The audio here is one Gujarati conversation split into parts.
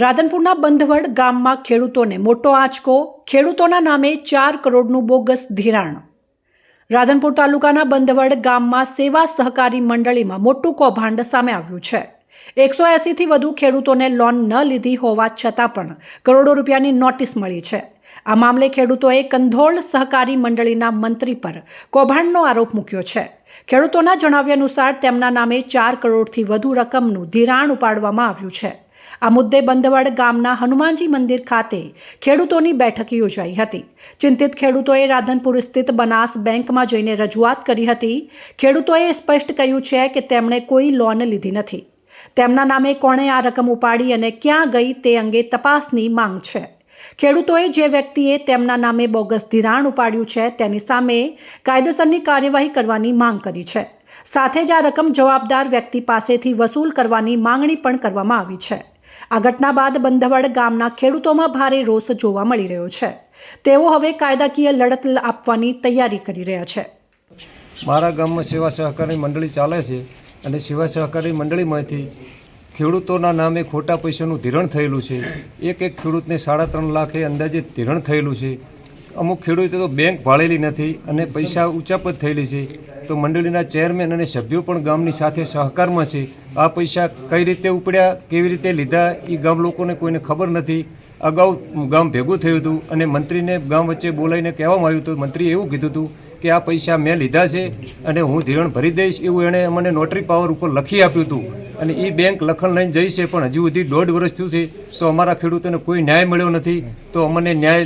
રાધનપુરના બંધવડ ગામમાં ખેડૂતોને મોટો આંચકો, ખેડૂતોના નામે ચાર કરોડનું બોગસ ધિરાણ. રાધનપુર તાલુકાના બંધવડ ગામમાં સેવા સહકારી મંડળીમાં મોટું કૌભાંડ સામે આવ્યું છે. એકસો એંસીથી વધુ ખેડૂતોને લોન ન લીધી હોવા છતાં પણ કરોડો રૂપિયાની નોટિસ મળી છે. આ મામલે ખેડૂતોએ કંધોળ સહકારી મંડળીના મંત્રી પર કૌભાંડનો આરોપ મૂક્યો છે. ખેડૂતોના જણાવ્યા અનુસાર તેમના નામે ચાર કરોડથી વધુ રકમનું ધિરાણ ઉપાડવામાં આવ્યું છે. આ મુદ્દે બંદવડ ગામના હનુમાનજી મંદિર ખાતે ખેડૂતોની બેઠક યોજાઈ હતી. ચિંતિત ખેડૂતોએ રાધનપુર સ્થિત બનાસ બેંકમાં જઈને રજૂઆત કરી હતી. ખેડૂતોએ સ્પષ્ટ કહ્યું છે કે તેમણે કોઈ લોન લીધી નથી. તેમના નામે કોણે આ રકમ ઉપાડી અને ક્યાં ગઈ તે અંગે તપાસની માંગ છે. ખેડૂતોએ જે વ્યક્તિએ તેમના નામે બોગસ ધિરાણ ઉપાડ્યું છે તેની સામે કાયદેસરની કાર્યવાહી કરવાની માંગ કરી છે. સાથે જ આ રકમ જવાબદાર વ્યક્તિ પાસેથી વસૂલ કરવાની માંગણી પણ કરવામાં આવી છે. આ ઘટના બાદ બંધવડ ગામના ખેડૂતોમાં ભારે રોષ જોવા મળી રહ્યો છે. તેઓ હવે કાયદાકીય લડત આપવાની તૈયારી કરી રહ્યા છે. મારા ગામમાં સેવા સહકારી મંડળી ચાલે છે અને સેવા સહકારી મંડળીમાંથી ખેડૂતોના નામે ખોટા પૈસાનું ધિરણ થયેલું છે. એક એક ખેડૂતને સાડા ત્રણ લાખે અંદાજે ધિરણ થયેલું છે. અમુક ખેડૂતો તો બેંક ભાળેલી નથી અને પૈસા ઉચાપત થયેલી છે. તો મંડળીના ચેરમેન અને સભ્યો પણ ગામની સાથે સહકારમાં છે. આ પૈસા કઈ રીતે ઉપડ્યા, કેવી રીતે લીધા એ ગામ લોકોને કોઈને ખબર નથી. અગાઉ ગામ ભેગું થયું હતું અને મંત્રીને ગામ વચ્ચે બોલાવીને કહેવામાં આવ્યું હતું. મંત્રીએ એવું કીધું હતું કે આ પૈસા મેં લીધા છે અને હું ધિરણ ભરી દઈશ એવું એણે અમને નોટરી પાવર ઉપર લખી આપ્યું હતું. અને એ બેંક લખણ લઈને જઈ છે પણ હજુ સુધી દોઢ વર્ષ થયું છે તો અમારા ખેડૂતોને કોઈ ન્યાય મળ્યો નથી. તો અમને ન્યાય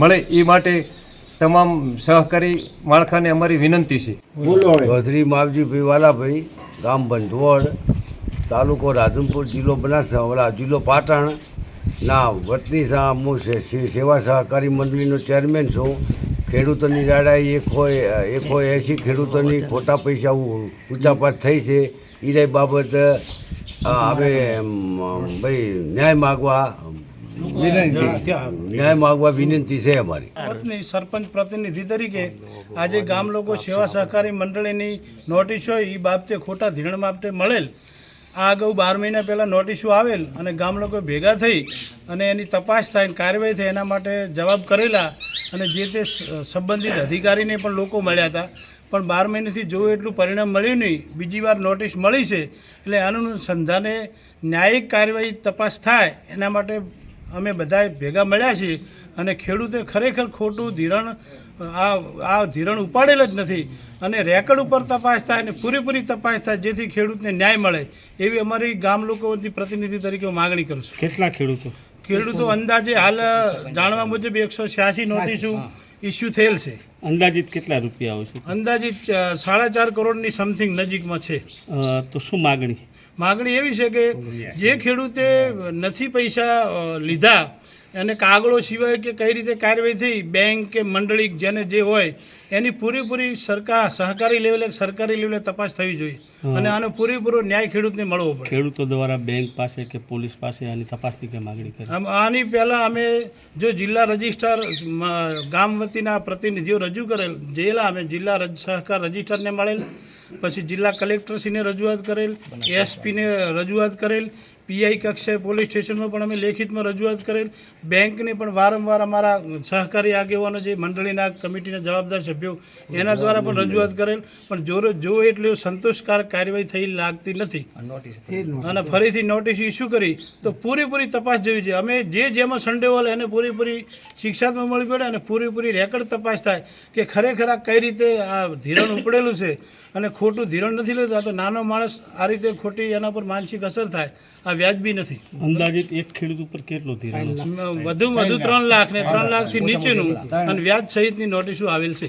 મળે એ માટે તમામ સહકારી માળખાને અમારી વિનંતી છે. ગોધરી માવજીભાઈ વાલાભાઈ ગામ બંધવડ તાલુકો રાધનપુર જિલ્લો બનાસકાંઠા જિલ્લો પાટણ. ના વતની સા હું સેવા સહકારી મંડળીનો ચેરમેન છું. ખેડૂતોની રાડાઈ એક હોય એક હોય એંસી ખેડૂતોની ખોટા પૈસા ઉચાપાત થઈ છે. એ બાબત હવે ભાઈ ન્યાય માગવા ન્યાય માગવા વિનંતી છે અમારી. સરપંચ પ્રતિનિધિ તરીકે આજે ગામ લોકો સેવા સહકારી મંડળીની નોટિસ હોય એ બાબતે ખોટા ધીરણ બાબતે મળેલ. આ અગાઉ બાર મહિના પહેલાં નોટિસો આવેલ અને ગામ લોકો ભેગા થઈ અને એની તપાસ થાય કાર્યવાહી થઈ એના માટે જવાબ કરેલા અને જે તે સંબંધિત અધિકારીને પણ લોકો મળ્યા હતા. પણ બાર મહિનાથી જોયું એટલું પરિણામ મળ્યું નહીં બીજી વાર નોટિસ મળી છે એટલે અનુસંધાને ન્યાયિક કાર્યવાહી તપાસ થાય એના માટે અમે બધા ભેગા મળ્યા છીએ અને ખેડૂતે ખરેખર ખોટું ધિરણ આ આ ધિરણ ઉપાડેલ જ નથી અને રેકર્ડ ઉપર તપાસ થાય અને પૂરેપૂરી તપાસ થાય જેથી ખેડૂતને ન્યાય મળે એવી અમારી ગામ લોકોની પ્રતિનિધિ તરીકે હું માગણી કરું છું. કેટલા ખેડૂતો? ખેડૂતો અંદાજે હાલ જાણવા મુજબ એકસો છ્યાસી નોટિસો ઇસ્યુ થયેલ છે. અંદાજિત કેટલા રૂપિયા આવશે અંદાજિત સાડા ચાર કરોડની સમથિંગ નજીકમાં છે. તો શું માગણી? માગણી એવી છે કે જે ખેડૂતે નથી પૈસા લીધા અને કાગળો સિવાય કે કઈ રીતે કાર્યવાહી થઈ બેંક કે મંડળી જેને જે હોય એની પૂરેપૂરી સરકાર સહકારી લેવલે સરકારી લેવલે તપાસ થવી જોઈએ. અને આનો પૂરેપૂરો ન્યાય ખેડૂતને મળવો પડે. ખેડૂતો દ્વારા બેંક પાસે કે પોલીસ પાસે આની તપાસની કે માગણી કરી? આની પહેલાં અમે જો જિલ્લા રજિસ્ટ્રાર ગામ વતીના પ્રતિનિધિઓ રજૂ કરેલ જેલા અમે જિલ્લા સહકાર રજિસ્ટ્રારને મળેલ પછી જિલ્લા કલેક્ટરશ્રીને રજૂઆત કરેલ એસપીને રજૂઆત કરેલ પીઆઈ કક્ષાએ પોલીસ સ્ટેશનમાં પણ અમે લેખિતમાં રજૂઆત કરેલ. બેંકને પણ વારંવાર અમારા સહકારી આગેવાનો જે મંડળીના કમિટીના જવાબદાર સભ્યો એના દ્વારા પણ રજૂઆત કરેલ. પણ જો જો એટલે સંતોષકારક કાર્યવાહી થઈ લાગતી નથી. અને ફરીથી નોટિસ ઇસ્યુ કરી તો પૂરેપૂરી તપાસ જેવી છે. અમે જે જેમાં સંડેવાલ એને પૂરેપૂરી શિક્ષાત્મક મળી પડે અને પૂરેપૂરી રેકર્ડ તપાસ થાય કે ખરેખર આ કઈ રીતે આ ધિરણ ઉપડેલું છે. અને ખોટું ધિરણ નથી લેતું. આ તો નાનો માણસ આ રીતે ખોટી એના પર માનસિક અસર થાય. આ વ્યાજબી નથી. અંદાજિત એક ખેડૂત ઉપર કેટલું ધિરાણ વધુ વધુ ત્રણ લાખ ને ત્રણ લાખથી નીચેનું. અને વ્યાજ સહિતની નોટિસો આવેલ છે.